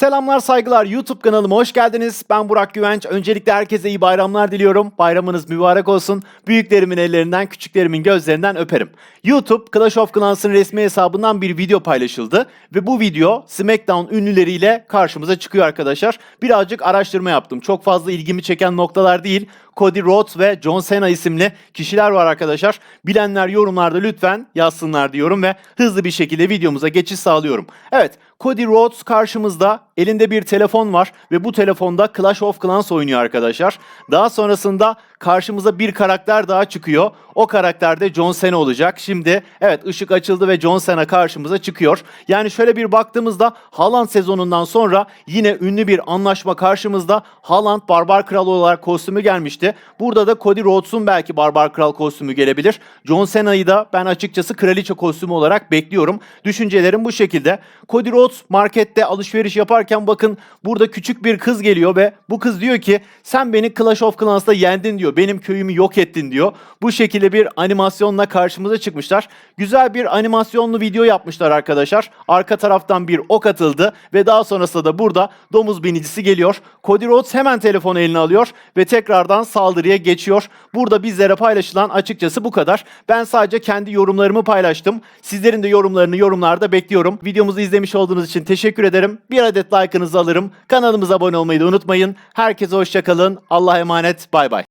Selamlar saygılar YouTube kanalıma hoş geldiniz. Ben Burak Güvenç. Öncelikle herkese iyi bayramlar diliyorum. Bayramınız mübarek olsun. Büyüklerimin ellerinden, küçüklerimin gözlerinden öperim. YouTube Clash of Clans'ın resmi hesabından bir video paylaşıldı. Ve bu video SmackDown ünlüleriyle karşımıza çıkıyor arkadaşlar. Birazcık araştırma yaptım. Çok fazla ilgimi çeken noktalar değil. Cody Rhodes ve John Cena isimli kişiler var arkadaşlar. Bilenler yorumlarda lütfen yazsınlar diyorum ve hızlı bir şekilde videomuza geçiş sağlıyorum. Evet, Cody Rhodes karşımızda. Elinde bir telefon var ve bu telefonda Clash of Clans oynuyor arkadaşlar. Daha sonrasında karşımıza bir karakter daha çıkıyor. O karakter de John Cena olacak. Şimdi evet ışık açıldı ve John Cena karşımıza çıkıyor. Yani şöyle bir baktığımızda Haaland sezonundan sonra yine ünlü bir anlaşma karşımızda. Haaland Barbar Kral olarak kostümü gelmişti. Burada da Cody Rhodes'un belki Barbar Kral kostümü gelebilir. John Cena'yı da ben açıkçası kraliçe kostümü olarak bekliyorum. Düşüncelerim bu şekilde. Cody Rhodes markette alışveriş yaparken bakın burada küçük bir kız geliyor ve bu kız diyor ki sen beni Clash of Clans'ta yendin diyor. Benim köyümü yok ettin diyor. Bu şekilde bir animasyonla karşımıza çıkmışlar. Güzel bir animasyonlu video yapmışlar arkadaşlar. Arka taraftan bir ok atıldı ve daha sonrasında da burada domuz binicisi geliyor. Cody Rhodes hemen telefonu eline alıyor ve tekrardan saldırıya geçiyor. Burada bizlere paylaşılan açıkçası bu kadar. Ben sadece kendi yorumlarımı paylaştım. Sizlerin de yorumlarını yorumlarda bekliyorum. Videomuzu izlemiş olduğunuz için teşekkür ederim. Bir adet like'ınızı alırım. Kanalımıza abone olmayı da unutmayın. Herkese hoşçakalın. Allah'a emanet. Bay bay.